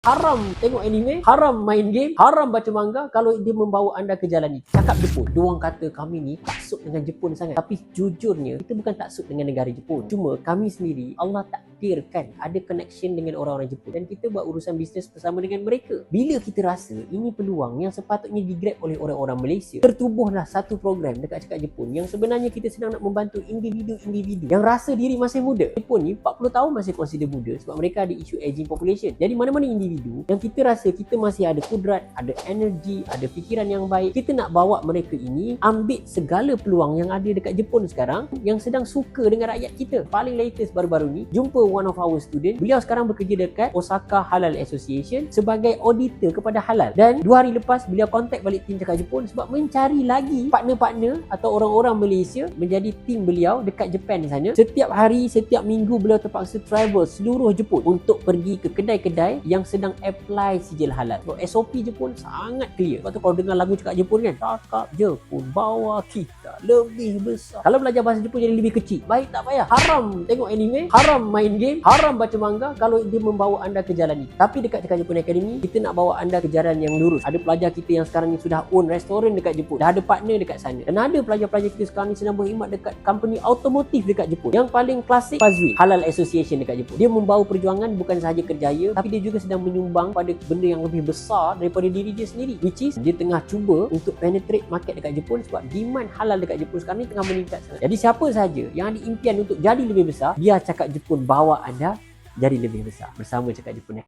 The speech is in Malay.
Haram tengok anime, haram main game, haram baca manga kalau dia membawa anda ke jalan ini. Cakap Jepun. Diorang kata kami ni taksub dengan Jepun sangat. Tapi jujurnya, kita bukan taksub dengan negara Jepun. Cuma kami sendiri, Allah takdirkan ada connection dengan orang-orang Jepun. Dan kita buat urusan bisnes bersama dengan mereka. Bila kita rasa ini peluang yang sepatutnya digrab oleh orang-orang Malaysia, tertubuhlah satu program dekat cakap Jepun yang sebenarnya kita sedang nak membantu individu-individu yang rasa diri masih muda. Jepun ni 40 tahun masih consider muda sebab mereka ada isu aging population. Jadi mana-mana individu yang kita rasa kita masih ada kudrat, ada energi, ada fikiran yang baik, kita nak bawa mereka ini ambil segala peluang yang ada dekat Jepun sekarang yang sedang suka dengan rakyat kita. Paling latest baru-baru ni, jumpa one of our student, beliau sekarang bekerja dekat Osaka Halal Association sebagai auditor kepada halal. Dan dua hari lepas beliau kontak balik tim cakap Jepun sebab mencari lagi partner-partner atau orang-orang Malaysia menjadi tim beliau dekat di sana. Setiap hari, setiap minggu beliau terpaksa travel seluruh Jepun untuk pergi ke kedai-kedai yang sedang apply sijil halal. So, SOP Jepun sangat clear. Lepas tu kalau dengar lagu cakap Jepun kan, cakap Jepun bawa kita lebih besar. Kalau belajar bahasa Jepun jadi lebih kecil, baik tak payah. Haram tengok anime, haram main game, haram baca manga kalau dia membawa anda ke jalan ini. Tapi dekat Cakap Jepun Academy, kita nak bawa anda ke jalan yang lurus. Ada pelajar kita yang sekarang ni sudah own restoran dekat Jepun. Dah ada partner dekat sana. Dan ada pelajar-pelajar kita sekarang ni sedang berkhidmat dekat company automotif dekat Jepun. Yang paling klasik, Fazwi, Halal Association dekat Jepun. Dia membawa perjuangan bukan sahaja kerjaya, tapi dia juga sedang menyumbang pada benda yang lebih besar daripada diri dia sendiri. Which is, dia tengah cuba untuk penetrate market dekat Jepun sebab demand halal dekat Jepun sekarang ni tengah meningkat sangat. Jadi siapa sahaja yang ada impian untuk jadi lebih besar, biar cakap Jepun bawa anda jadi lebih besar. Bersama cakap Jepun